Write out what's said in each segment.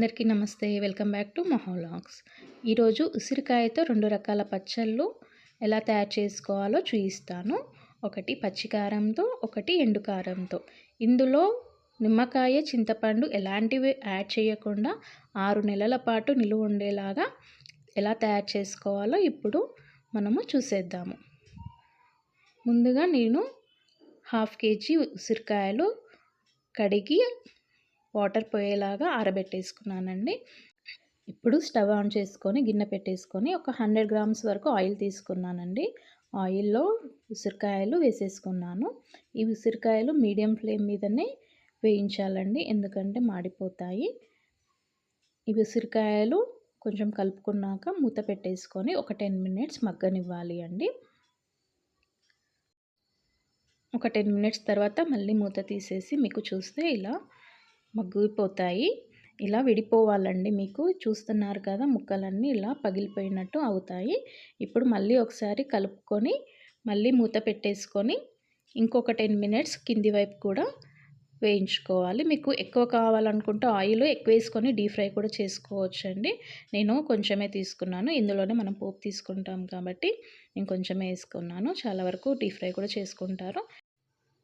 అందరికీ నమస్తే. Welcome back to మహోలాగ్స్ ఈరోజు ఉసిరికాయతో రెండు రకాల పచ్చళ్ళు ఎలా తయారు చేసుకోవాలో చూపిస్తాను ఒకటి పచ్చికారంతో ఒకటి ఎండు కారంతో ఇందులో నిమ్మకాయ చింతపండు ఎలాంటివి యాడ్ చేయకుండా ఆరు నెలల పాటు నిలువ ఉండేలాగా ఎలా తయారు చేసుకోవాలో ఇప్పుడు మనము చూసేద్దాము. ముందుగా నేను హాఫ్ కేజీ ఉసిరికాయలు కడిగి వాటర్ పోయేలాగా ఆరబెట్టేసుకున్నానండి. ఇప్పుడు స్టవ్ ఆన్ చేసుకొని గిన్నె పెట్టేసుకొని ఒక హండ్రెడ్ గ్రామ్స్ వరకు ఆయిల్ తీసుకున్నానండి. ఆయిల్లో ఉసిరికాయలు వేసేసుకున్నాను. ఈ ఉసిరికాయలు మీడియం ఫ్లేమ్ మీదనే వేయించాలండి ఎందుకంటే మాడిపోతాయి. ఈ ఉసిరికాయలు కొంచెం కలుపుకున్నాక మూత పెట్టేసుకొని ఒక టెన్ మినిట్స్ మగ్గనివ్వాలి అండి. ఒక టెన్ మినిట్స్ తర్వాత మళ్ళీ మూత తీసేసి మీకు చూస్తే ఇలా మగ్గిపోతాయి. ఇలా విడిపోవాలండి మీకు. చూస్తున్నారు కదా ముక్కలన్నీ ఇలా పగిలిపోయినట్టు అవుతాయి. ఇప్పుడు మళ్ళీ ఒకసారి కలుపుకొని మళ్ళీ మూత పెట్టేసుకొని ఇంకొక టెన్ మినిట్స్ కింది వైపు కూడా వేయించుకోవాలి. మీకు ఎక్కువ కావాలనుకుంటే ఆయిల్ ఎక్కువ వేసుకొని డీప్ ఫ్రై కూడా చేసుకోవచ్చు అండి నేను కొంచెమే తీసుకున్నాను. ఇందులోనే మనం పోపు తీసుకుంటాం కాబట్టి నేను కొంచెమే వేసుకున్నాను. చాలా వరకు డీప్ ఫ్రై కూడా చేసుకుంటారు.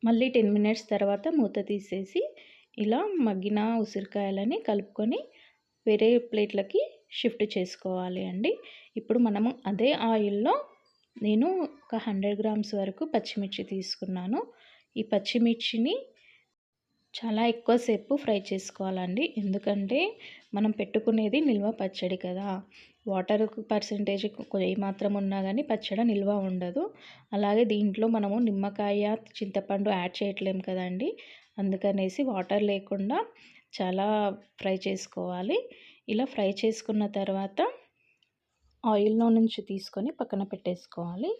మళ్ళీ టెన్ మినిట్స్ తర్వాత మూత తీసేసి ఇలా మగ్గిన ఉసిరికాయలని కలుపుకొని వేరే ప్లేట్లకి షిఫ్ట్ చేసుకోవాలి అండి. ఇప్పుడు మనము అదే ఆయిల్లో నేను ఒక హండ్రెడ్ గ్రామ్స్ వరకు పచ్చిమిర్చి తీసుకున్నాను. ఈ పచ్చిమిర్చిని చాలా ఎక్కువసేపు ఫ్రై చేసుకోవాలండి. ఎందుకంటే మనం పెట్టుకునేది నిల్వ పచ్చడి కదా. వాటర్ పర్సంటేజ్ ఏమాత్రం ఉన్నా కానీ పచ్చడి నిల్వ ఉండదు. అలాగే దీంట్లో మనము నిమ్మకాయ చింతపండు యాడ్ చేయట్లేం కదండి. అందుకనేసి వాటర్ లేకుండా చాలా ఫ్రై చేసుకోవాలి. ఇలా ఫ్రై చేసుకున్న తర్వాత ఆయిల్లో నుంచి తీసుకొని పక్కన పెట్టేసుకోవాలి.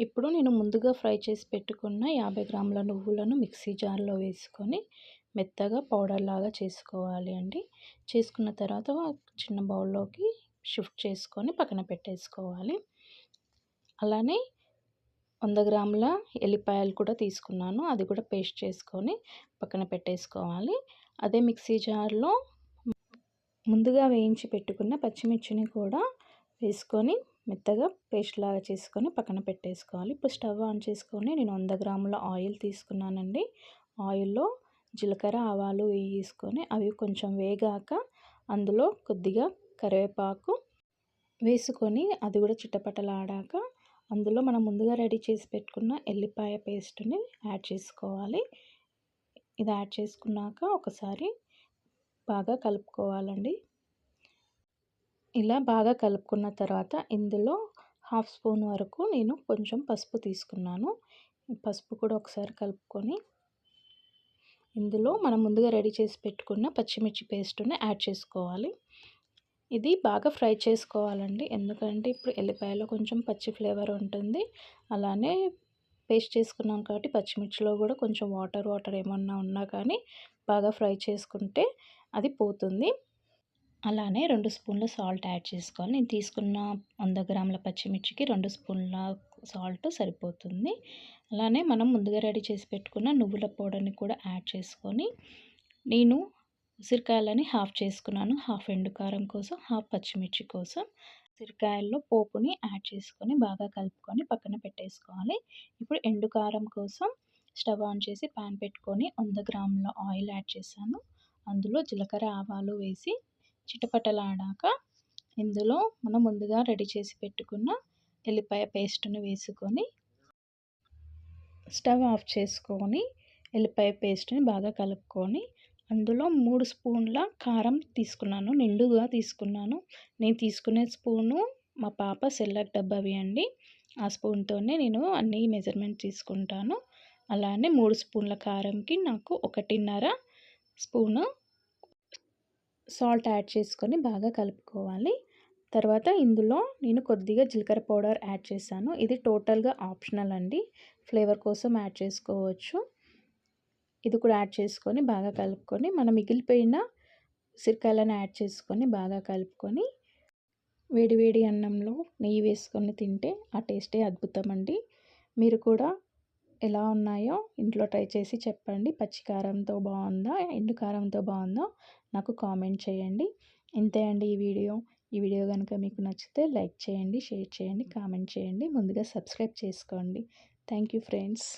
ఇప్పుడు నేను ముందుగా ఫ్రై చేసి పెట్టుకున్న యాభై గ్రాముల నువ్వులను మిక్సీ జార్లో వేసుకొని మెత్తగా పౌడర్ లాగా చేసుకోవాలి అండి. చేసుకున్న తర్వాత చిన్న బౌల్లోకి షిఫ్ట్ చేసుకొని పక్కన పెట్టేసుకోవాలి. అలానే వంద గ్రాముల ఎల్లిపాయలు కూడా తీసుకున్నాను. అది కూడా పేస్ట్ చేసుకొని పక్కన పెట్టేసుకోవాలి. అదే మిక్సీ జార్లో ముందుగా వేయించి పెట్టుకున్న పచ్చిమిర్చిని కూడా వేసుకొని మెత్తగా పేస్ట్ లాగా చేసుకొని పక్కన పెట్టేసుకోవాలి. ఇప్పుడు స్టవ్ ఆన్ చేసుకొని నేను వంద గ్రాముల ఆయిల్ తీసుకున్నానండి. ఆయిల్లో జీలకర్ర ఆవాలు వేసుకొని అవి కొంచెం వేగాక అందులో కొద్దిగా కరివేపాకు వేసుకొని అది కూడా చిట్టపట్టలాడాక అందులో మనం ముందుగా రెడీ చేసి పెట్టుకున్న ఎల్లిపాయ పేస్ట్ని యాడ్ చేసుకోవాలి. ఇది యాడ్ చేసుకున్నాక ఒకసారి బాగా కలుపుకోవాలండి. ఇలా బాగా కలుపుకున్న తర్వాత ఇందులో హాఫ్ స్పూన్ వరకు నేను కొంచెం పసుపు తీసుకున్నాను. పసుపు కూడా ఒకసారి కలుపుకొని ఇందులో మనం ముందుగా రెడీ చేసి పెట్టుకున్న పచ్చిమిర్చి పేస్ట్ని యాడ్ చేసుకోవాలి. ఇది బాగా ఫ్రై చేసుకోవాలండి. ఎందుకంటే ఇప్పుడు ఎల్లిపాయలో కొంచెం పచ్చి ఫ్లేవర్ ఉంటుంది. అలానే పేస్ట్ చేసుకున్నాం కాబట్టి పచ్చిమిర్చిలో కూడా కొంచెం వాటర్ వాటర్ ఏమన్నా ఉన్నా కానీ బాగా ఫ్రై చేసుకుంటే అది పోతుంది. అలానే రెండు స్పూన్ల సాల్ట్ యాడ్ చేసుకోవాలి. నేను తీసుకున్న వంద గ్రాముల పచ్చిమిర్చికి రెండు స్పూన్ల సాల్ట్ సరిపోతుంది. అలానే మనం ముందుగా రెడీ చేసి పెట్టుకున్న నువ్వుల పౌడర్ని కూడా యాడ్ చేసుకొని నేను ఉసిరికాయలని హాఫ్ చేసుకున్నాను. హాఫ్ ఎండు కారం కోసం హాఫ్ పచ్చిమిర్చి కోసం. ఉసిరికాయల్లో పోపుని యాడ్ చేసుకొని బాగా కలుపుకొని పక్కన పెట్టేసుకోవాలి. ఇప్పుడు ఎండు కారం కోసం స్టవ్ ఆన్ చేసి ప్యాన్ పెట్టుకొని వంద గ్రాముల ఆయిల్ యాడ్ చేశాను. అందులో జీలకర్ర ఆవాలు వేసి చిటపటలాడాక ఇందులో మనం ముందుగా రెడీ చేసి పెట్టుకున్న ఎల్లిపాయ పేస్ట్ను వేసుకొని స్టవ్ ఆఫ్ చేసుకొని ఎల్లిపాయ పేస్ట్ని బాగా కలుపుకొని అందులో మూడు స్పూన్ల కారం తీసుకున్నాను. నిండుగా తీసుకున్నాను. నేను తీసుకునే స్పూను మా పాప సెల్లక్ డబ్బావి అండి. ఆ స్పూన్తోనే నేను అన్ని మెజర్మెంట్ తీసుకుంటాను. అలానే మూడు స్పూన్ల కారంకి నాకు ఒకటిన్నర స్పూను సాల్ట్ యాడ్ చేసుకొని బాగా కలుపుకోవాలి. తర్వాత ఇందులో నేను కొద్దిగా జీలకర్ర పౌడర్ యాడ్ చేశాను. ఇది టోటల్గా ఆప్షనల్ అండి. ఫ్లేవర్ కోసం యాడ్ చేసుకోవచ్చు. ఇది కూడా యాడ్ చేసుకొని బాగా కలుపుకొని మనం మిగిలిపోయిన ఉసిరికాయలను యాడ్ చేసుకొని బాగా కలుపుకొని వేడి వేడి అన్నంలో నెయ్యి వేసుకొని తింటే ఆ టేస్టే అద్భుతం అండి. మీరు కూడా ఎలా ఉన్నాయో ఇంట్లో ట్రై చేసి చెప్పండి. పచ్చికారంతో బాగుందా? ఎండు కారంతో బాగుందో? నాకు కామెంట్ చేయండి. ఇంతే అండి ఈ వీడియో. ఈ వీడియో కనుక మీకు నచ్చితే లైక్ చేయండి షేర్ చేయండి కామెంట్ చేయండి. ముందుగా సబ్స్క్రైబ్ చేసుకోండి. Thank you friends.